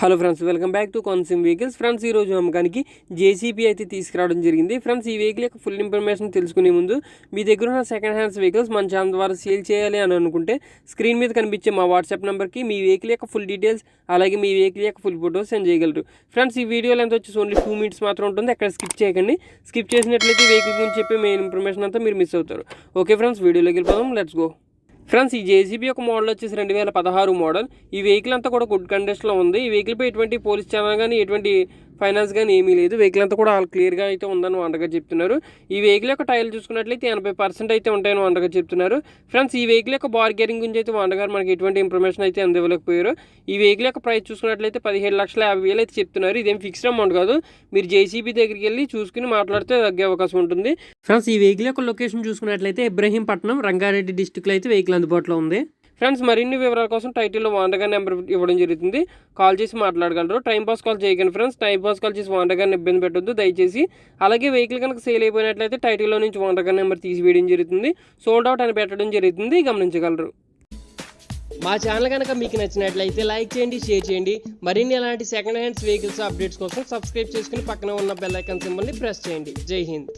Hello friends welcome back to కాన్సిమ్ vehicles friends ఈ రోజు అమ్మకానికి జేసీబీ అయితే తీసుకురావడం జరిగింది. ఫ్రెండ్స్ ఈ వెహికల్ యొక్క ఫుల్ ఇన్ఫర్మేషన్ తెలుసుకునే ముందు మీ దగ్గర ఉన్న సెకండ్ హ్యాండ్స్ వెహికల్స్ మన ఛానల్ ద్వారా సేల్ చేయాలి అని అనుకుంటే స్క్రీన్ మీద కనిపించే మా వాట్సాప్ నెంబర్కి మీ వెహికల్ యొక్క ఫుల్ డీటెయిల్స్ అలాగే మీ వెహికల్ యొక్క ఫుల్ ఫోటోస్ సెండ్ చేయగలరు. ఫ్రెండ్స్ ఈ వీడియోలో ఎంత వచ్చేసి ఓన్లీ టూ మినిట్స్ మాత్రం ఉంటుంది. అక్కడ స్కిప్ చేయకండి. స్కిప్ చేసినట్లయితే వెహికల్ గురించి చెప్పే మెయిన్ ఇన్ఫర్మేషన్ అంతా మీరు మిస్ అవుతారు. ఓకే ఫ్రెండ్స్ వీడియోలోకి వెళ్ళిపోదాం. లెట్స్ గో ఫ్రెండ్స్ ఈ జేసీబీ యొక్క మోడల్ వచ్చేసి రెండు వేల పదహారు మోడల్. ఈ వెహికల్ అంతా కూడా గుడ్ కండిషన్లో ఉంది. ఈ వెహికల్పై ఎటువంటి పోలీస్ ఛానల్ కానీ ఎటువంటి ఫైనాన్స్ కానీ ఏమీ లేదు. వెహికల్ అంతా కూడా క్లియర్గా అయితే ఉందని వండగా చెప్తున్నారు. ఈ వెహికల్ యొక్క టైర్లు చూసుకున్నట్లయితే ఎనభై పర్సెంట్ అయితే ఉంటాయని వండగా చెప్తున్నారు. ఫ్రెండ్స్ ఈ వెహికల్ యొక్క బార్గెరింగ్ గురించి అయితే వండగారు మనకి ఎటువంటి ఇన్ఫర్మేషన్ అయితే అందివ్వలేకపోయారు. ఈ వెహికల్ యొక్క ప్రైస్ చూసుకున్నట్లయితే పదిహేడు లక్షల యాభై వేలు అయితే చెప్తున్నారు. ఇదేం ఫిక్స్డ్ అమౌంట్ కాదు. మీరు జేసీబీ దగ్గరికి వెళ్ళి చూసుకుని మాట్లాడితే తగ్గే అవకాశం ఉంటుంది. ఫ్రెండ్స్ ఈ వెహికల్ యొక్క లొకేషన్ చూసుకున్నట్లయితే ఇబ్రహీంపట్నం రంగారెడ్డి డిస్టిక్లో అయితే వెహికల్ అందుబాటులో ఉంది. ఫ్రెండ్స్ మరిన్ని వివరాల కోసం టైటిల్లో వాండగా నెంబర్ ఇవ్వడం జరుగుతుంది. కాల్ చేసి మాట్లాడగలరు. టైం పాస్ కాల్ చేయకండి ఫ్రెండ్స్. టైం పాస్ కాల్ చేసి వాండగా ఇబ్బంది పెట్టొద్దు. దయచేసి అలాగే వెహికల్ కనుక సేల్ అయిపోయినట్లయితే టైటిల్లో నుంచి వాండగా నెంబర్ తీసివేయడం జరుగుతుంది. సోల్డ్ అవుట్ అని పెట్టడం జరుగుతుంది. గమనించగలరు. మా ఛానల్ కనుక మీకు నచ్చినట్లయితే లైక్ చేయండి షేర్ చేయండి. మరిన్ని ఇలాంటి సెకండ్ హ్యాండ్స్ వెహికల్స్ అప్డేట్స్ కోసం సబ్స్క్రైబ్ చేసుకుని పక్కన ఉన్న బెల్ ఐకాన్ సింబల్ని ప్రెస్ చేయండి. జై హింద్.